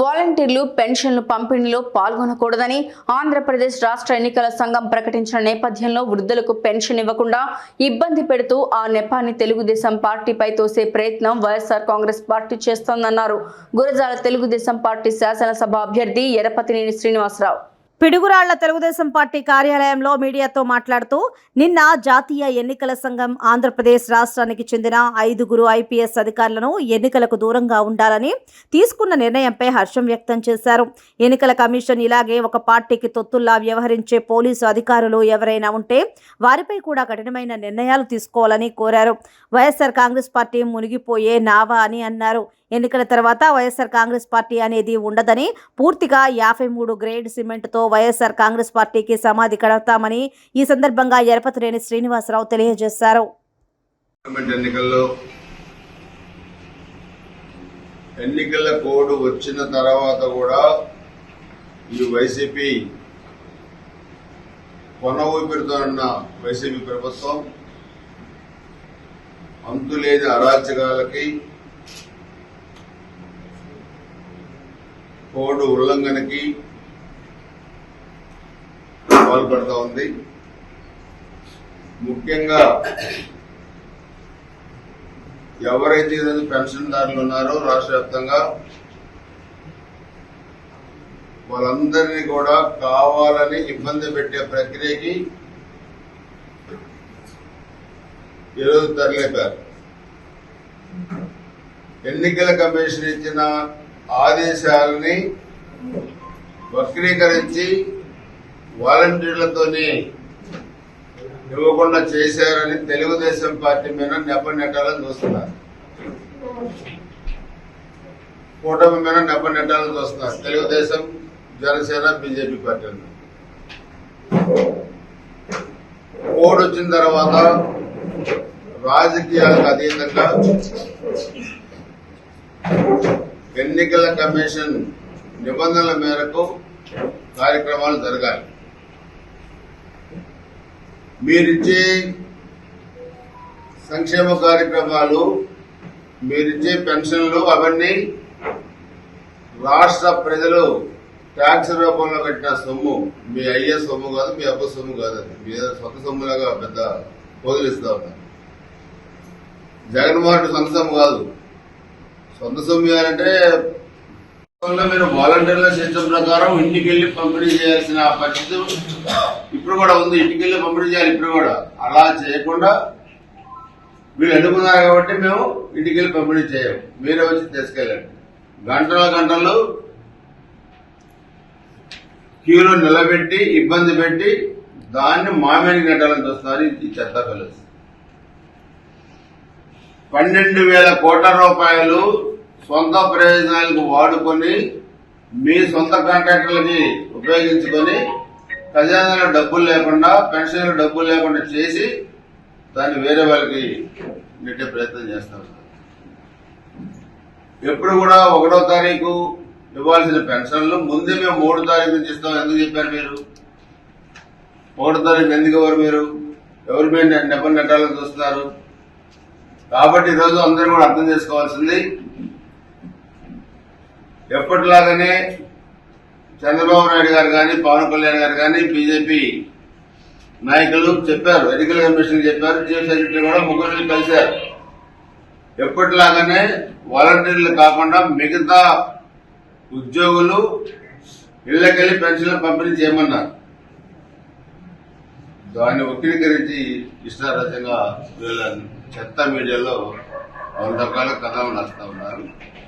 వాలంటీర్లు పెన్షన్లు పంపిణీలో పాల్గొనకూడదని ఆంధ్రప్రదేశ్ రాష్ట్ర ఎన్నికల సంఘం ప్రకటించిన నేపథ్యంలో వృద్ధులకు పెన్షన్ ఇవ్వకుండా ఇబ్బంది పెడుతూ ఆ నెపాన్ని తెలుగుదేశం పార్టీపై తోసే ప్రయత్నం వైఎస్ఆర్ కాంగ్రెస్ పార్టీ చేస్తోందన్నారు. గురజాల తెలుగుదేశం పార్టీ శాసనసభ అభ్యర్థి ఎరపతినేని శ్రీనివాసరావు. పిడుగురాళ్ళ తెలుగుదేశం పార్టీ కార్యాలయంలో మీడియాతో మాట్లాడుతూ నిన్న జాతీయ ఎన్నికల సంఘం ఆంధ్రప్రదేశ్ రాష్ట్రానికి చెందిన ఐదుగురు ఐపీఎస్ అధికారులను ఎన్నికలకు దూరంగా ఉండాలని తీసుకున్న నిర్ణయంపై హర్షం వ్యక్తం చేశారు. ఎన్నికల కమిషన్ ఇలాగే ఒక పార్టీకి తొత్తుల్లా వ్యవహరించే పోలీసు అధికారులు ఎవరైనా ఉంటే వారిపై కూడా కఠినమైన నిర్ణయాలు తీసుకోవాలని కోరారు. వైఎస్ఆర్ కాంగ్రెస్ పార్టీ మునిగిపోయే నావా అని అన్నారు. ఎన్నికల తర్వాత వైఎస్ఆర్ కాంగ్రెస్ పార్టీ అనేది ఉండదని పూర్తిగా యాభై మూడు గ్రేడ్ సిమెంట్తో వైఎస్ఆర్ కాంగ్రెస్ పార్టీకి సమాధి కడతామని ఈ సందర్భంగా ఎరపతిరేని శ్రీనివాసరావు తెలియజేశారు. ఎన్నికల కోడ్ వచ్చిన తర్వాత కూడా ఈ వైసీపీ కొన ఊపిరితోన్న వైసీపీ ప్రభుత్వం అంతులేని అరాచకాలకి కోడ్ ఉల్లంఘనకి పాల్పడుతూ ఉంది. ముఖ్యంగా ఎవరైతే ఈరోజు పెన్షన్దారులు ఉన్నారో రాష్ట్ర వ్యాప్తంగా వాళ్ళందరినీ కూడా కావాలని ఇబ్బంది పెట్టే ప్రక్రియకి ఈరోజు తరలిపారు ఎన్నికల కమిషన్ ఇచ్చిన ఆదేశాలని వక్రీకరించి వాలంటీర్లతోనే ఇవ్వకుండా చేశారని తెలుగుదేశం పార్టీ మీద నెపనెట్టాలని చూస్తున్నారు. కూటమి మీద నెపనెట్టాలని చూస్తున్నారు. తెలుగుదేశం జనసేన బీజేపీ పార్టీలు కోడ్ వచ్చిన తర్వాత రాజకీయాలకు అతీతంగా ఎన్నికల కమిషన్ నిబంధనల మేరకు కార్యక్రమాలు జరగాలి. మీరిచ్చే సంక్షేమ కార్యక్రమాలు మీరిచ్చే పెన్షన్లు అవన్నీ రాష్ట్ర ప్రజలు ట్యాక్స్ రూపంలో కట్టిన సొమ్ము. మీ అయ్యే సొమ్ము కాదు మీ అబ్బ సొమ్ము కాదు మీ సొంత సొమ్ములాగా పెద్ద వదిలిస్తా ఉన్నారు. జగన్మోహన్ సొంత సొమ్ము కాదు. సొంత సొమ్ము అంటే మీరు వాలంటీర్ల సిస్టమ్ ప్రకారం ఇంటికి వెళ్ళి పంపిణీ చేయాల్సిన పరిస్థితి ఇప్పుడు కూడా ఉంది. ఇంటికి వెళ్ళి పంపిణీ చేయాలి ఇప్పుడు కూడా. అలా చేయకుండా మీరు ఎన్నుకున్నారు కాబట్టి మేము ఇంటికి వెళ్ళి పంపిణీ చేయము మీరే వచ్చి తీసుకెళ్ళండి. గంటల గంటలు క్యూలో నిలబెట్టి ఇబ్బంది పెట్టి దాన్ని మామిడి గంటలను చూస్తున్నారు ఈ చెత్త కలిసి పన్నెండు వేల కోట్ల రూపాయలు సొంత ప్రయోజనాలకు వాడుకొని మీ సొంత కాంట్రాక్టర్లకి ఉపయోగించుకొని ఖజానాలో డబ్బులు లేకుండా పెన్షన్లు డబ్బులు లేకుండా చేసి దాన్ని వేరే వాళ్ళకి నెట్టే ప్రయత్నం చేస్తారు ఎప్పుడు కూడా ఒకటో తారీఖు ఇవ్వాల్సిన పెన్షన్లు ముందే మేము మూడు తారీఖు నుంచి ఇస్తాం. ఎందుకు చెప్పారు మీరు? ఒకటో తారీఖు ఎందుకు ఎవరు మీరు? ఎవరి మీద నెప్పని నెట్టాలని చూస్తున్నారు? కాబట్టి ఈరోజు అందరూ కూడా అర్థం చేసుకోవాల్సింది ఎప్పటిలాగానే చంద్రబాబు నాయుడు గారు కానీ పవన్ కళ్యాణ్ గారు కానీ బీజేపీ నాయకులు చెప్పారు. ఎన్నికల కమిషన్ చెప్పారు. చీఫ్ సెక్రటరీ కూడా ముగ్గురు కలిశారు. ఎప్పటిలాగానే వాలంటీర్లు కాకుండా మిగతా ఉద్యోగులు ఇళ్ళకెళ్ళి పెన్షన్లు పంపిణీ చేయమన్నారు. దాన్ని వక్రీకరించి ఇష్టారాజ్యంగా వీళ్ళ చెత్త మీడియాలో వంద రకాల కథలు రాస్తా ఉన్నారు.